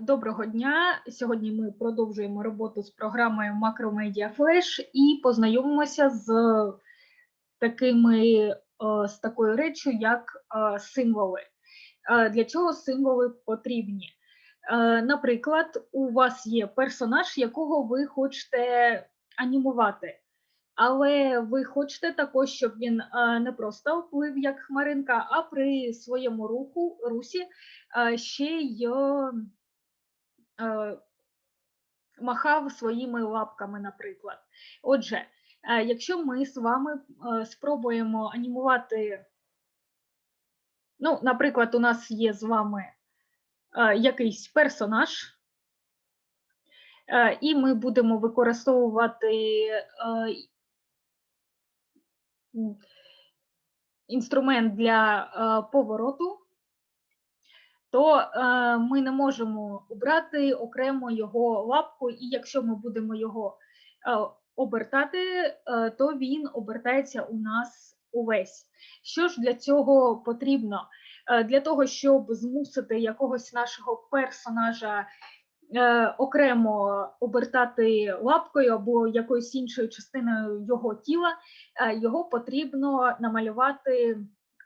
Доброго дня. Сьогодні ми продовжуємо роботу з програмою Macromedia Flash і познайомимося з такими е, з такою речю, як е, символи. Е, Для чого символи потрібні? Наприклад, у вас є персонаж, якого ви хочете анімувати. Але ви хочете також, щоб він е, не просто плив як хмаринка, а при своєму руху русі е, ще й е, махав своїми лапками, наприклад. Отже, якщо ми з вами спробуємо анімувати, ну, наприклад, у нас є з вами якийсь персонаж, і ми будемо використовувати інструмент для е, повороту, то е, ми не можемо обрати окремо його лапку, і якщо ми будемо його е, обертати, то він обертається у нас увесь. Що ж для цього потрібно? Для того, щоб змусити якогось нашого персонажа окремо обертати лапкою або якоюсь іншою частиною його тіла, е, його потрібно намалювати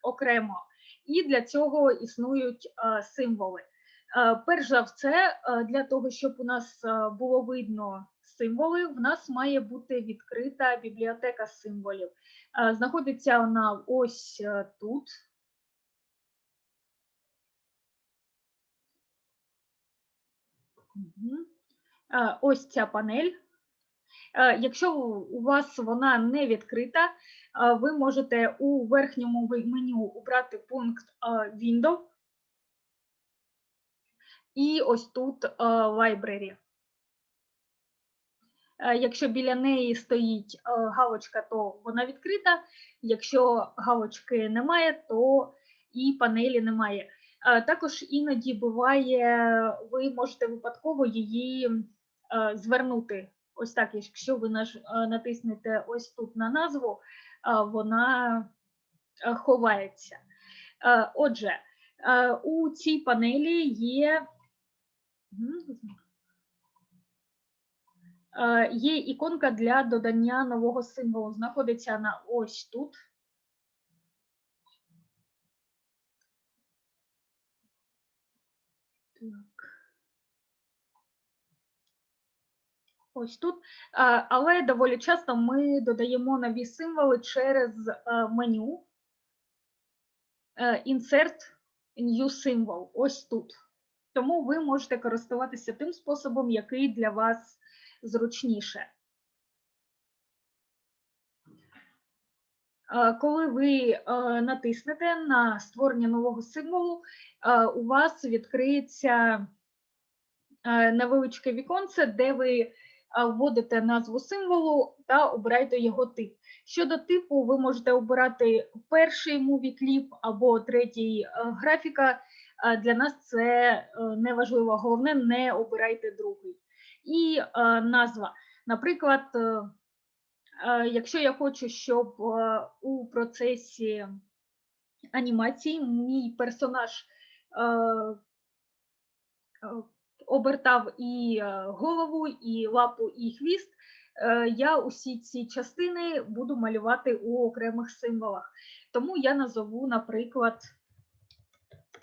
окремо. І для цього існують е, символи. Е, Перш за все, е, для того, щоб у нас е, було видно символи, в нас має бути відкрита бібліотека символів. Е, Знаходиться вона ось е, тут. Ось ця панель. Е, Якщо у вас вона не відкрита, е, ви можете у верхньому меню обрати пункт е, Window і ось тут е, Library. Е, Якщо біля неї стоїть е, галочка, то вона відкрита. Якщо галочки немає, то і панелі немає. Е, Також іноді буває, ви можете випадково її е, звернути. Ось так, якщо ви е, натиснете ось тут на назву, вона ховається. Отже, у цій панелі є. Є іконка для додання нового символу. Знаходиться вона ось тут. Так. Ось тут. Але доволі часто ми додаємо нові символи через е, меню е, Insert New Symbol. Ось тут. Тому ви можете користуватися тим способом, який для вас зручніше. Коли ви е, натиснете на створення нового символу, е, у вас відкриється е, невеличке віконце, де ви е, вводите назву символу та обираєте його тип. Щодо типу, ви можете обирати перший movie кліп або третій е, графіка. Е, Для нас це е, не важливо. Головне, не обирайте другий. І е, назва. Наприклад, е, е, якщо я хочу, щоб е, у процесі анімації мій персонаж е, е, обертав і е, голову, і лапу, і хвіст, е, я усі ці частини буду малювати у окремих символах. Тому я назову, наприклад,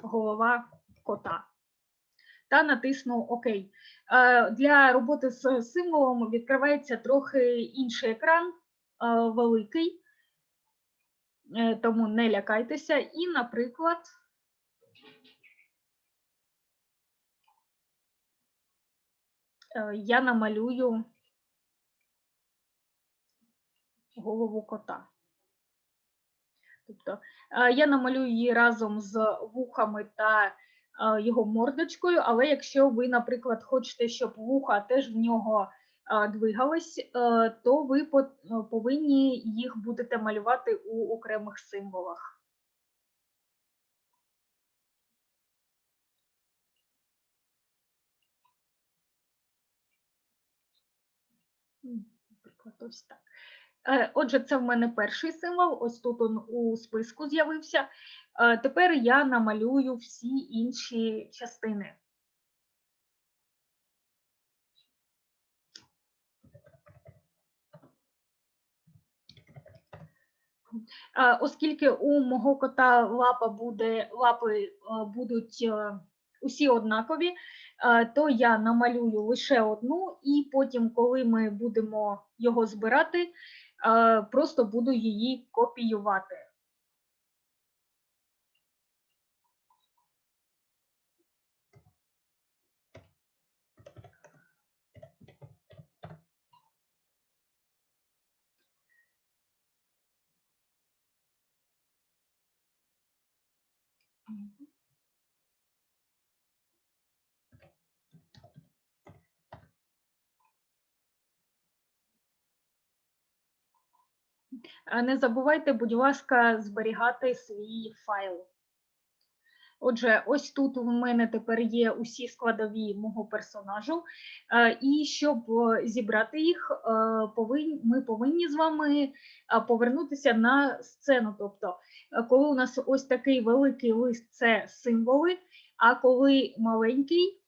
голова кота та натисну ОК. Е, Для роботи з символом відкривається трохи інший екран, е, великий, е, тому не лякайтеся. І, наприклад, я намалюю голову кота. Тобто я намалюю її разом з вухами та його мордочкою, але якщо ви, наприклад, хочете, щоб вуха теж в нього е, двигались, е, то ви е, повинні їх будете малювати у окремих символах. Наприклад, ось так. Е, отже, це в мене перший символ, ось тут він у списку з'явився. Е, тепер я намалюю всі інші частини. Е, оскільки у мого кота лапа буде, лапи будуть усі однакові, то я намалюю лише одну, і потім, коли ми будемо його збирати, просто буду її копіювати. Не забувайте, будь ласка, зберігати свій файл. Отже, ось тут у мене тепер є усі складові мого персонажу, Е, і щоб е, зібрати їх, е, ми повинні з вами повернутися на сцену. Тобто, коли у нас ось такий великий лист це символи, а коли маленький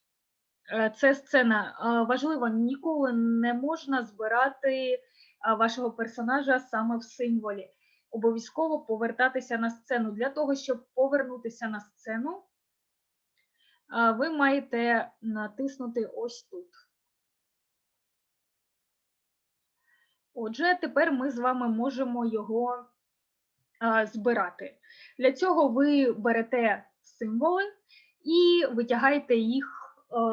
це сцена. Е, Важливо, ніколи не можна збирати е, вашого персонажа саме в символі обов'язково повертатися на сцену. Для того, щоб повернутися на сцену, ви маєте натиснути ось тут. Отже, тепер ми з вами можемо його збирати. Для цього ви берете символи і витягаєте їх, е,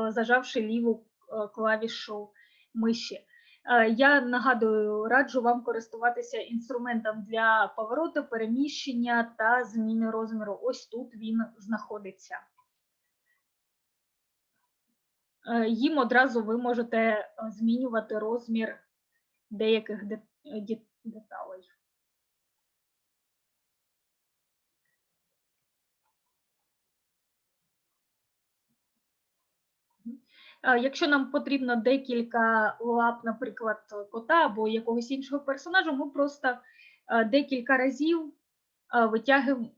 зажавши ліву е, клавішу миші. Е, Я нагадую, раджу вам користуватися інструментом для повороту, переміщення та зміни розміру. Ось тут він знаходиться. Е, Їм одразу ви можете е, змінювати розмір деяких е, деталей. Якщо нам потрібно декілька лап, наприклад, кота або якогось іншого персонажа, ми просто е, декілька разів е,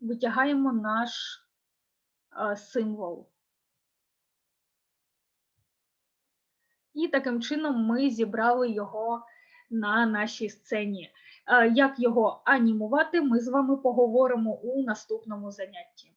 витягаємо наш е, символ. І таким чином ми зібрали його на нашій сцені. Е, Як його анімувати, ми з вами поговоримо у наступному занятті.